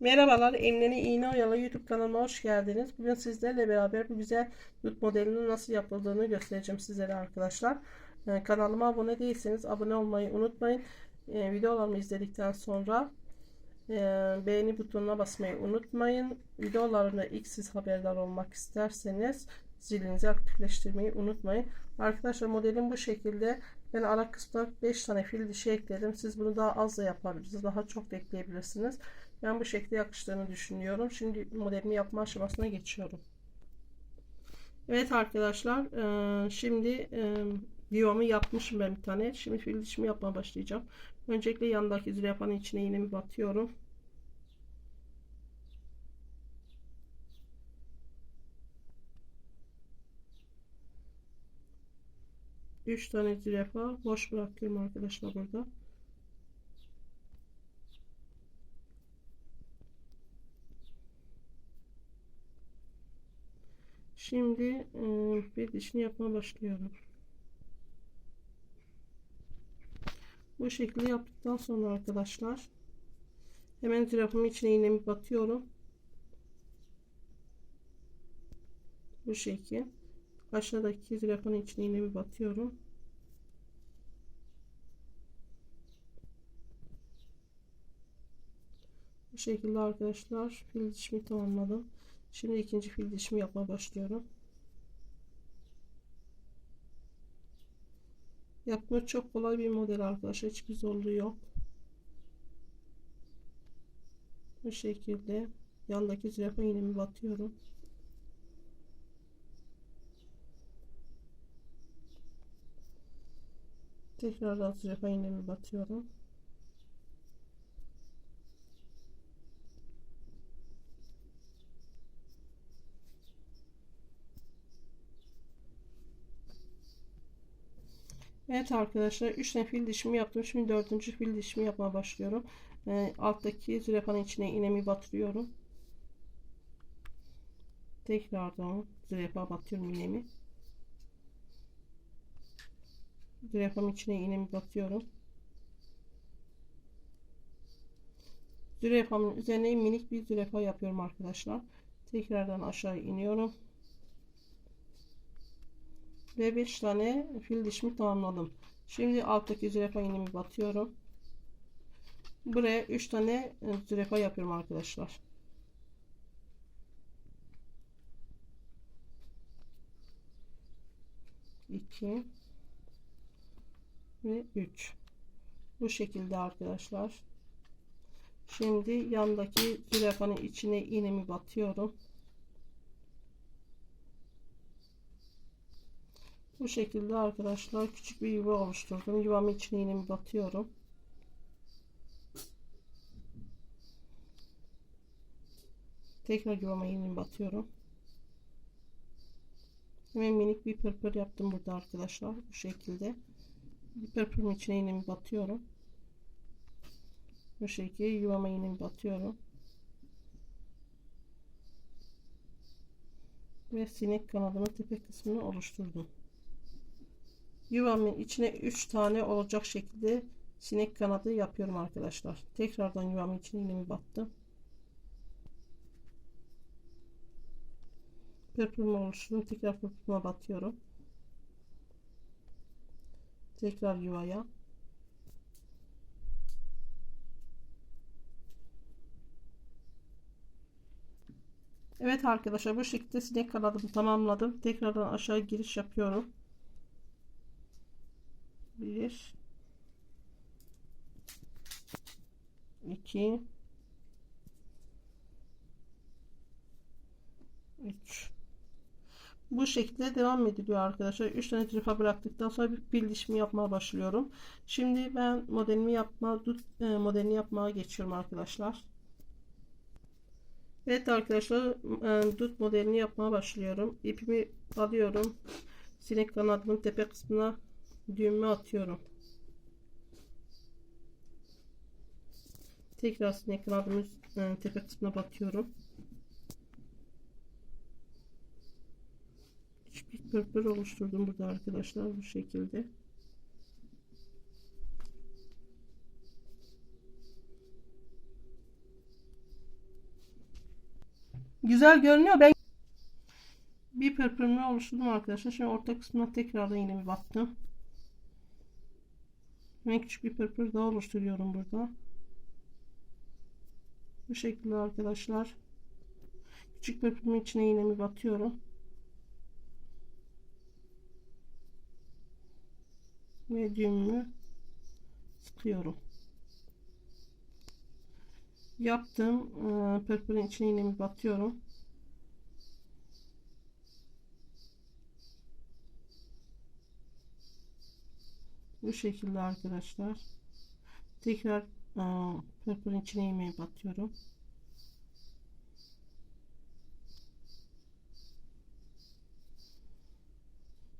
Merhabalar, Emneni İğne Oyalı YouTube kanalıma hoş geldiniz. Bugün sizlerle beraber bu güzel yurt modelinin nasıl yapıldığını göstereceğim sizlere arkadaşlar. Ee, kanalıma abone değilseniz abone olmayı unutmayın. Ee, videolarımı izledikten sonra e, beğeni butonuna basmayı unutmayın. Videolarımda ilk siz haberdar olmak isterseniz zilinizi aktifleştirmeyi unutmayın. Arkadaşlar modelim bu şekilde. Ben ara kısmına 5 tane fil dişi ekledim. Siz bunu daha az da yapabilirsiniz. Daha çok da ekleyebilirsiniz. Ben bu şekilde yakıştığını düşünüyorum. Şimdi modelimi yapma aşamasına geçiyorum. Evet arkadaşlar. e, Şimdi e, yuvamı yapmışım ben bir tane. Şimdi fil dişimi yapmaya başlayacağım. Öncelikle yandaki zürafanın içine iğnemi batıyorum. Üç tane zürafa boş bırakıyorum arkadaşlar burada. Şimdi e, bir dişini yapmaya başlıyorum. Bu şekilde yaptıktan sonra arkadaşlar hemen zürafımın içine iğnemi batıyorum. Bu şekil. Aşağıdaki zürafanın içine iğnemi batıyorum. Bu şekilde arkadaşlar fil dişimi tamamladım. Şimdi ikinci fil dişimi yapmaya başlıyorum. Yapma çok kolay bir model arkadaşlar. Hiçbir zorluğu yok. Bu şekilde yandaki zürafa iğnemi batıyorum. Tekrardan zürafa iğnemi batıyorum. Evet arkadaşlar 3 tane fil dişimi yaptım. Şimdi 4. fil dişimi yapmaya başlıyorum. Ee, alttaki zürafanın içine iğnemi batırıyorum. Tekrardan zürafa batıyorum iğnemi. Zürafamın içine iğnemi batıyorum. Zürafamın üzerine minik bir zürafa yapıyorum arkadaşlar. Tekrardan aşağı iniyorum. Ve 5 tane fil dişimi tamamladım. Şimdi alttaki zürafa iğnemi batıyorum. Buraya 3 tane zürafa yapıyorum arkadaşlar. İki ve 3 bu şekilde arkadaşlar şimdi yandaki zürafanın içine iğnemi batıyorum bu şekilde arkadaşlar küçük bir yuva oluşturdum yuvamın içine iğnemi batıyorum tekrar yuvama iğnemi batıyorum hemen minik bir pırpır yaptım burada arkadaşlar bu şekilde pırpırın içine iğnemi batıyorum. Bu şekilde yuvama iğnemi batıyorum. Ve sinek kanadının tepe kısmını oluşturdum. Yuvamın içine 3 tane olacak şekilde sinek kanadı yapıyorum arkadaşlar. Tekrardan yuvamın içine iğnemi battım. Pırpırımı oluşturdum. Tekrar pırpırıma batıyorum. Tekrar yuvaya. Evet arkadaşlar bu şekilde sinek kanadımı tamamladım. Tekrardan aşağı giriş yapıyorum. Bir, iki, üç. Bu şekilde devam ediliyor arkadaşlar. 3 tane tırfa bıraktıktan sonra bir pil dişimi yapmaya başlıyorum. Şimdi ben modelimi yapma, e, modelini yapmaya geçiyorum arkadaşlar. Evet arkadaşlar e, dut modelini yapmaya başlıyorum. İpimi alıyorum. Sinek kanadımın tepe kısmına düğümü atıyorum. Tekrar sinek kanadımın e, tepe kısmına batıyorum. bir pırpır oluşturdum burada arkadaşlar bu şekilde. Güzel görünüyor. Ben bir pırpırımı oluşturdum arkadaşlar. Şimdi orta kısmına tekrardan yine bir battım. Ben küçük bir pırpır daha oluşturuyorum burada. Bu şekilde arkadaşlar. Küçük pırpırımın içine iğnemi batıyorum. Ve sıkıyorum. Yaptığım pırpırın içine iğnemi batıyorum. Bu şekilde arkadaşlar. Tekrar e, pırpırın içine iğneyi batıyorum.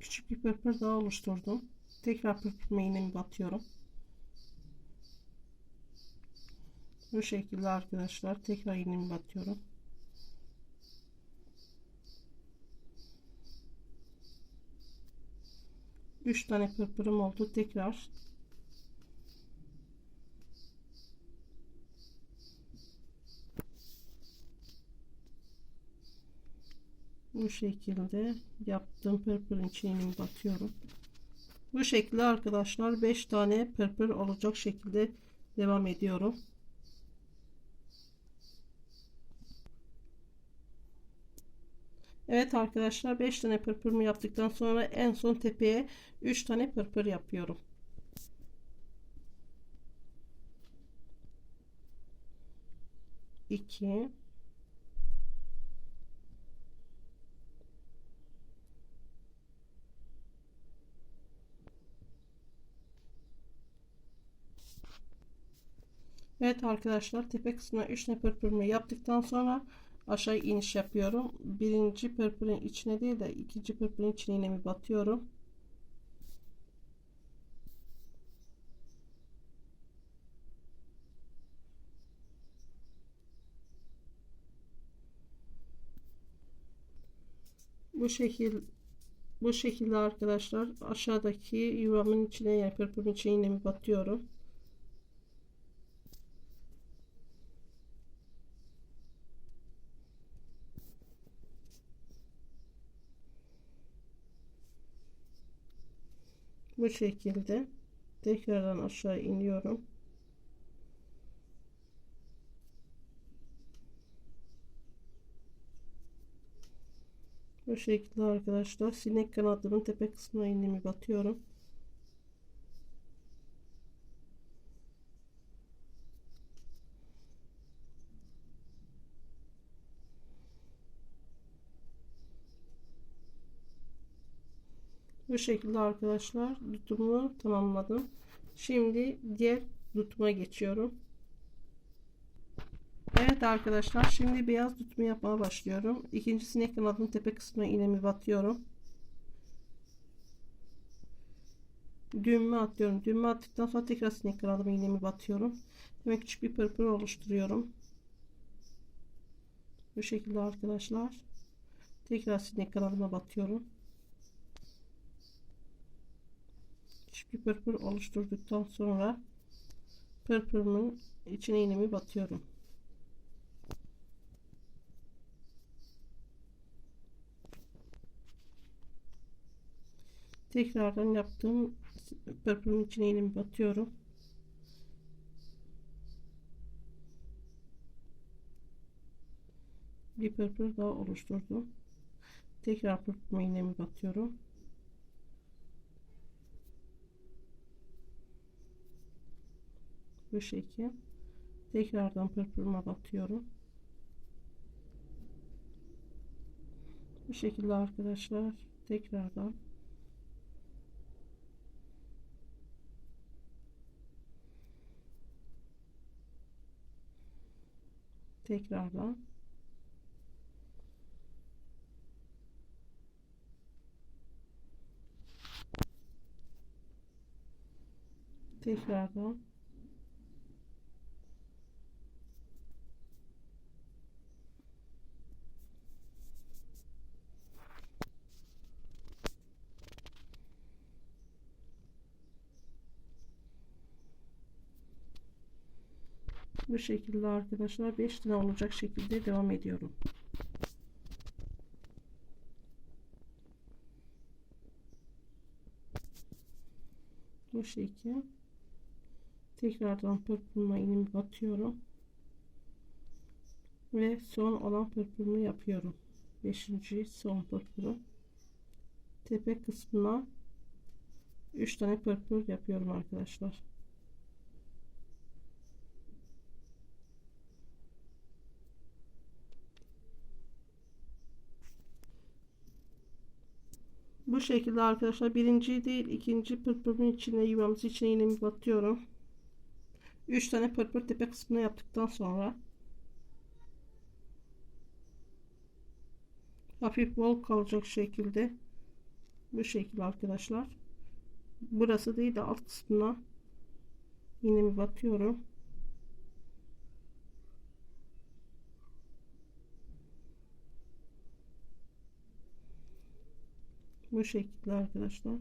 Küçük bir pırpır daha oluşturdum. Tekrar pırpırma iğnemi batıyorum. Bu şekilde arkadaşlar. Tekrar iğnemi batıyorum. Üç tane pırpırım oldu. Tekrar bu şekilde yaptığım pırpırın içine batıyorum. Bu şekilde arkadaşlar 5 tane pırpır olacak şekilde devam ediyorum. Evet arkadaşlar 5 tane pırpırımı yaptıktan sonra en son tepeye 3 tane pırpır yapıyorum. İki, Evet arkadaşlar tepe kısmına 3 tane pırpırımı yaptıktan sonra aşağı iniş yapıyorum. Birinci pırpırın içine değil de ikinci pırpırın içine iğnemi batıyorum. Bu şekil bu şekilde arkadaşlar aşağıdaki yuvamın içine yani pırpırın içine iğnemi batıyorum. Bu şekilde tekrardan aşağı iniyorum. Bu şekilde arkadaşlar sinek kanadının tepe kısmına iğnemi batıyorum Bu şekilde arkadaşlar tutumu tamamladım. Şimdi diğer tutuma geçiyorum. Evet arkadaşlar şimdi beyaz tutumu yapmaya başlıyorum. İkinci sinek kanadının tepe kısmına iğnemi batıyorum. Düğümü atıyorum. Düğümü attıktan sonra tekrar sinek kanadıma iğnemi batıyorum. Hemen küçük bir pırpır oluşturuyorum. Bu şekilde arkadaşlar. Tekrar sinek kanadıma batıyorum. Küçük bir pırpır oluşturduktan sonra pırpırımın içine iğnemi batıyorum. Tekrardan yaptığım pırpırın içine iğnemi batıyorum. Bir pırpır daha oluşturdum. Tekrar pırpırma iğnemi batıyorum. Bu şekil. Tekrardan pırpırıma batıyorum. Bu şekilde arkadaşlar. Tekrardan. Tekrardan. Tekrardan bu şekilde arkadaşlar 5 tane olacak şekilde devam ediyorum. Bu şekil. Tekrardan pırpırma iğnemi batıyorum. Ve son olan pırpırımı yapıyorum. 5. son pırpırım. Tepe kısmına 3 tane pırpır yapıyorum arkadaşlar. Bu şekilde arkadaşlar birinci değil ikinci pırpırın içine yuvamız içine iğnemi batıyorum. 3 tane pırpır tepe kısmını yaptıktan sonra hafif bol kalacak şekilde bu şekilde arkadaşlar. Burası değil de alt kısmına iğnemi batıyorum. Bu şekilde arkadaşlar.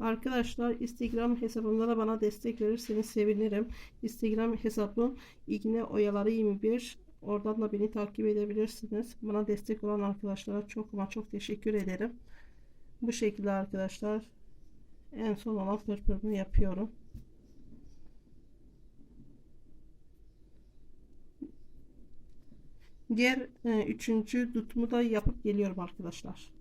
Arkadaşlar Instagram hesabımda da bana destek verirseniz sevinirim. Instagram hesabım İgne Oyaları 21. Oradan da beni takip edebilirsiniz. Bana destek olan arkadaşlara çok ama çok teşekkür ederim. Bu şekilde arkadaşlar en son olan pırpırını yapıyorum. Diğer e, üçüncü dutumu da yapıp geliyorum arkadaşlar.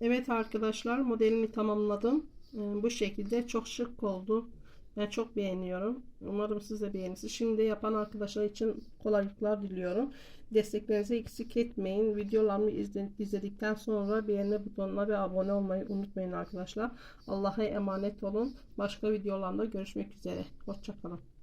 Evet arkadaşlar modelimi tamamladım. E, bu şekilde çok şık oldu. Ben çok beğeniyorum. Umarım siz de beğenirsiniz. Şimdi yapan arkadaşlar için kolaylıklar diliyorum. Desteklerinizi eksik etmeyin. Videolarımı izledikten sonra beğenme butonuna ve abone olmayı unutmayın arkadaşlar. Allah'a emanet olun. Başka videolarda görüşmek üzere. Hoşçakalın.